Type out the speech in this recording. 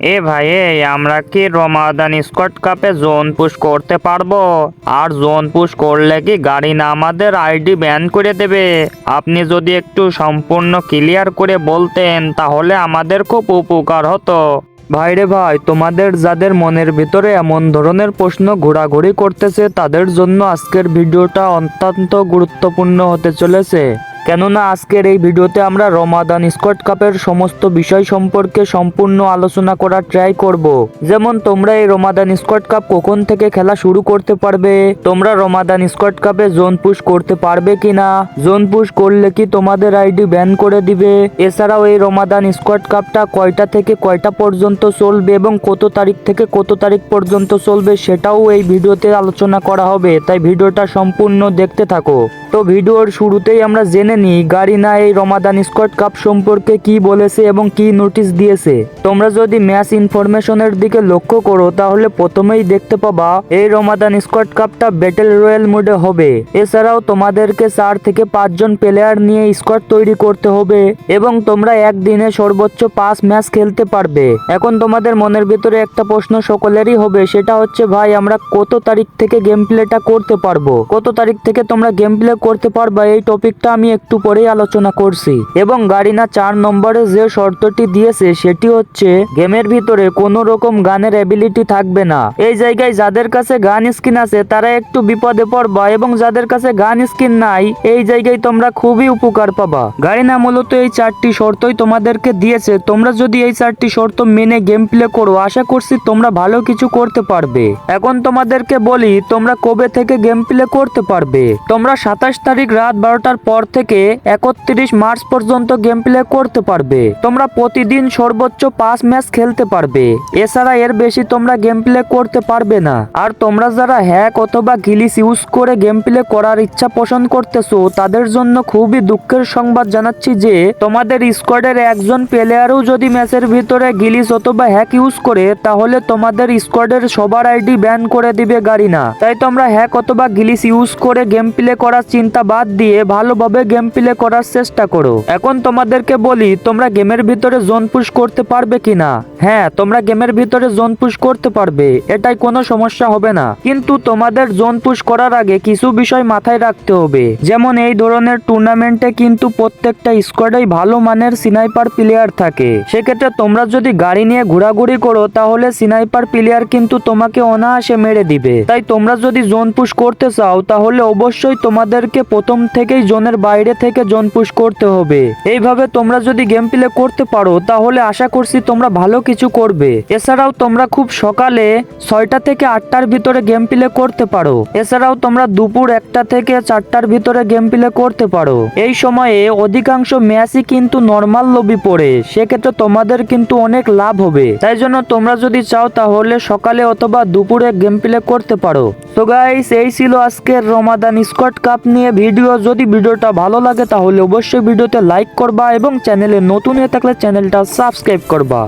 এ ভাই আমরা কি রমাদান স্কট কাপে জোন পুশ করতে পারব? আর জোন পুশ করলে কি গাড়ি না আমাদের আইডি ব্যান করে দেবে? আপনি যদি একটু সম্পূর্ণ ক্লিয়ার করে বলতেন, তাহলে আমাদের খুব উপকার হতো। ভাইরে ভাই, তোমাদের যাদের মনের ভিতরে এমন ধরনের প্রশ্ন ঘোরাঘুরি করতেছে, তাদের জন্য আজকের ভিডিওটা অত্যন্ত গুরুত্বপূর্ণ হতে চলেছে। কেননা আজকের এই ভিডিওতে আমরা রমাদান স্কট কাপের সমস্ত বিষয় সম্পর্কে সম্পূর্ণ আলোচনা করার ট্রাই করব। যেমন তোমরা এই রমাদান স্কট কাপ কখন থেকে খেলা শুরু করতে পারবে? তোমরা রমাদান স্কট কাপে জোন পুশ করতে পারবে কিনা? জোন পুশ করলে কি তোমাদের আইডি ব্যান করে দিবে? এছাড়াও এই রমাদান স্কট কাপটা কয়টা থেকে কয়টা পর্যন্ত চলবে এবং কত তারিখ থেকে কত তারিখ পর্যন্ত চলবে সেটাও এই ভিডিওতে আলোচনা করা হবে। তাই ভিডিওটা সম্পূর্ণ দেখতে থাকো। তো ভিডিওর শুরুতেই আমরা জেনে নিই গাড়িনা এই রমাদান স্কট কাপ সম্পর্কে কি বলেছে এবং কি নোটিশ দিয়েছে। তোমরা যদি ম্যাচ ইনফরমেশনের দিকে লক্ষ্য করো, তাহলে প্রথমেই দেখতে পাবা, এই রমাদান স্কট কাপটা ব্যাটেল রয়্যাল মোডে হবে। এছাড়াও তোমাদেরকে চার থেকে পাঁচজন প্লেয়ার নিয়ে স্কোয়াড তৈরি করতে হবে এবং তোমরা একদিনে সর্বোচ্চ পাঁচ ম্যাচ খেলতে পারবে। এখন তোমাদের মনের ভিতরে একটা প্রশ্ন সকলেরই হবে, সেটা হচ্ছে, ভাই, আমরা কত তারিখ থেকে গেম প্লেটা করতে পারব? কত তারিখ থেকে তোমরা গেম প্লে করতে পারবা? এই টপিকটা আমি একটু পরেই আলোচনা করছি। এবং গাড়িনা চার নম্বরে যে শর্তটি দিয়েছে, সেটি হচ্ছে গেমের ভিতরে কোনো রকম গানের অ্যাবিলিটি থাকবে না। এই জায়গায় যাদের কাছে গান স্কিন আছে, তারা একটু বিপদে পড়বা এবং যাদের কাছে গান স্কিন নাই, এই জায়গায় তোমরা খুবই উপকার পাবা। গাড়িনা মূলত এই চারটি শর্তই তোমাদেরকে দিয়েছে। তোমরা যদি এই চারটি শর্ত মেনে গেম প্লে করো, আশা করছি তোমরা ভালো কিছু করতে পারবে। এখন তোমাদেরকে বলি, তোমরা কবে থেকে গেম প্লে করতে পারবে? তোমরা সাতাশ তারিখ রাত বারোটার পর থেকে একত্রিশ মার্চ পর্যন্ত গেম প্লে করতে পারবে। তোমরা প্রতিদিন সর্বোচ্চ পাঁচ ম্যাচ খেলতে পারবে। এছাড়া এর বেশি তোমরা গেম প্লে করতে পারবে না। আর তোমরা যারা হ্যাক অথবা গিলিস ইউজ করে গেম প্লে করার ইচ্ছা পোষণ করতেছো, তাদের জন্য খুবই দুঃখের সংবাদ জানাচ্ছি যে, তোমাদের স্কোয়াডের একজন প্লেয়ারও যদি ম্যাচের ভিতরে গিলিস অথবা হ্যাক ইউজ করে, তাহলে তোমাদের স্কোয়াডের সবার আইডি ব্যান করে দিবে গাড়ি না। তাই তোমরা হ্যাক অথবা গিলিস ইউজ করে গেম প্লে করার চিন্তা বাদ দিয়ে ভালোভাবে গেম প্লে করার চেষ্টা করো। এখন তোমাদেরকে বলি, তোমরা গেমের ভিতরে জোন পুশ করতে পারবে কিনা? হ্যাঁ তোমরা গেমের ভিতরে জোন পুশ করতে পারবে, এটাই কোনো সমস্যা হবে না। কিন্তু তোমাদের জোন পুশ করার আগে কিছু বিষয় মাথায় রাখতে হবে। যেমন এই ধরনের টুর্নামেন্টে কিন্তু প্রত্যেকটা স্কোয়াডেই ভালো মানের সিনাইপার প্লেয়ার থাকে। সেক্ষেত্রে তোমরা যদি গাড়ি নিয়ে ঘোরাঘুরি করো, তাহলে সিনাইপার প্লেয়ার কিন্তু তোমাকে অনায়াসে মেরে দিবে। তাই তোমরা যদি জোন পুশ করতে চাও, তাহলে অবশ্যই তোমাদেরকে প্রথম থেকেই জোনের বাইরে থেকে জোন পুশ করতে হবে। এইভাবে তোমরা যদি গেম প্লে করতে পারো, তাহলে আশা করছি তোমরা ভালো কিছু করবে। এছাড়াও তোমরা খুব সকালে ছয়টা থেকে আটটার ভিতরে গেম প্লে করতে পারো। এছাড়াও তোমরা দুপুর একটা থেকে চারটার ভিতরে গেম প্লে করতে পারো। এই সময়ে অধিকাংশ ম্যাচই কিন্তু নর্মাল লবি পড়ে। সেক্ষেত্রে তোমাদের কিন্তু অনেক লাভ হবে। তাই জন্য তোমরা যদি চাও, তাহলে সকালে অথবা দুপুরে গেম প্লে করতে পারো। তো গাইস এই ছিল আজকের রমাদান স্কট কাপ নিয়ে ভিডিও যদি ভিডিওটা ভালো লাগে তাহলে অবশ্যই ভিডিওতে লাইক করবা এবং চ্যানেলে নতুন হয়ে থাকলে চ্যানেলটা সাবস্ক্রাইব করবা।